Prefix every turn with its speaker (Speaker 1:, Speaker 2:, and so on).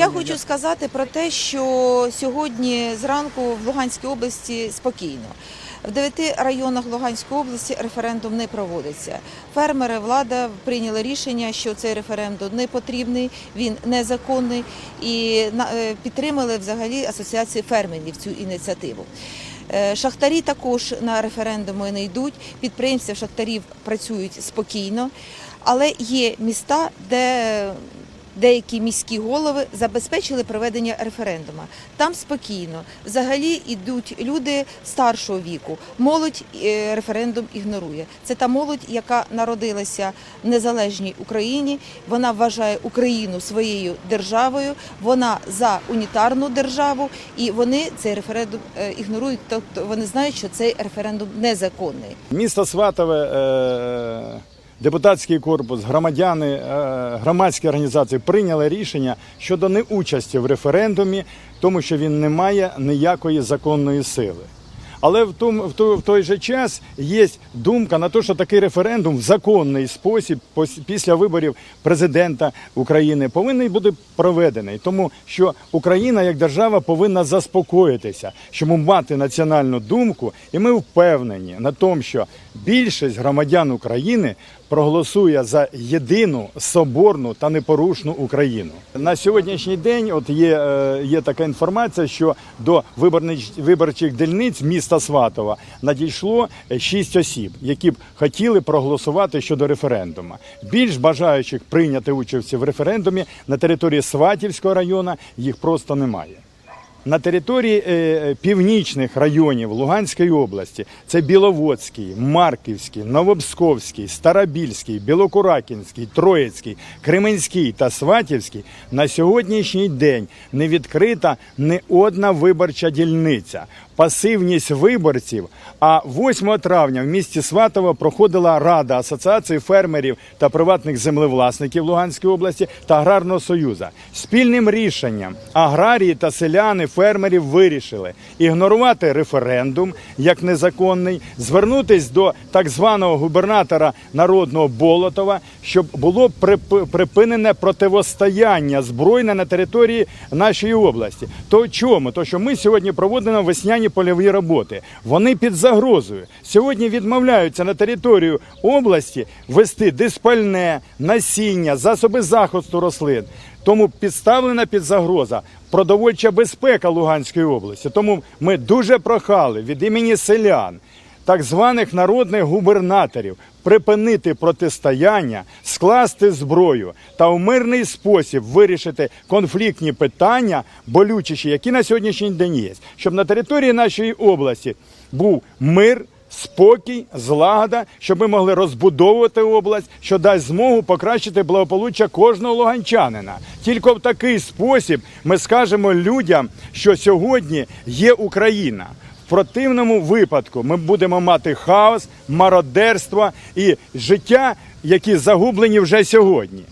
Speaker 1: Я хочу сказати про те, що сьогодні зранку в Луганській області спокійно. В дев'яти районах Луганської області референдум не проводиться. Фермери, влада прийняли рішення, що цей референдум не потрібний, він незаконний, і е, підтримали взагалі асоціації фермерів цю ініціативу. Е, Шахтарі також на референдуми не йдуть. Підприємці шахтарів працюють спокійно, але є міста, де деякі міські голови забезпечили проведення референдуму. Там спокійно. Взагалі йдуть люди старшого віку. Молодь е, референдум ігнорує. Це та молодь, яка народилася в незалежній Україні. Вона вважає Україну своєю державою. Вона за унітарну державу, і вони цей референдум е, ігнорують. Тобто вони знають, що цей референдум незаконний.
Speaker 2: Місто Сватове, е, депутатський корпус, громадяни, е, громадські організації прийняли рішення щодо неучасті в референдумі, тому що він не має ніякої законної сили. Але в, тому, в, той, в той же час є думка на те, що такий референдум в законний спосіб після виборів президента України повинен бути проведений, тому що Україна як держава повинна заспокоїтися, щоб мати національну думку, і ми впевнені на тому, що більшість громадян України проголосує за єдину соборну та непорушну Україну. На сьогоднішній день, от є, е, є така інформація, що до виборчих дільниць міста Сватова надійшло е, шість осіб, які б хотіли проголосувати щодо референдуму. Більш бажаючих прийняти участь в референдумі на території Сватівського району їх просто немає. На території е, північних районів Луганської області це Біловодський, Марківський, Новопсковський, Старобільський, Білокуракінський, Троїцький, Кременський та Сватівський на сьогоднішній день не відкрита ні одна виборча дільниця. Пасивність виборців. А 8 травня в місті Сватово проходила Рада Асоціації фермерів та приватних землевласників Луганської області та Аграрного Союзу. Спільним рішенням аграрії та селяни фермерів вирішили ігнорувати референдум як незаконний, звернутись до так званого губернатора народного Болотова, щоб було припинене противостояння збройне на території нашої області. То чому? То що ми сьогодні проводимо весняні польові роботи. Вони під загрозою. Сьогодні відмовляються на територію області вести диспальне, насіння, засоби захисту рослин. Тому підставлена під загроза продовольча безпека Луганської області. Тому ми дуже прохали від імені селян, так званих народних губернаторів, припинити протистояння, скласти зброю та у мирний спосіб вирішити конфліктні питання, болючіші, які на сьогоднішній день є, щоб на території нашої області був мир. Спокій, злагода, щоб ми могли розбудовувати область, що дасть змогу покращити благополуччя кожного луганчанина. Тільки в такий спосіб ми скажемо людям, що сьогодні є Україна. Противному випадку ми будемо мати хаос, мародерство і життя, які загублені вже сьогодні.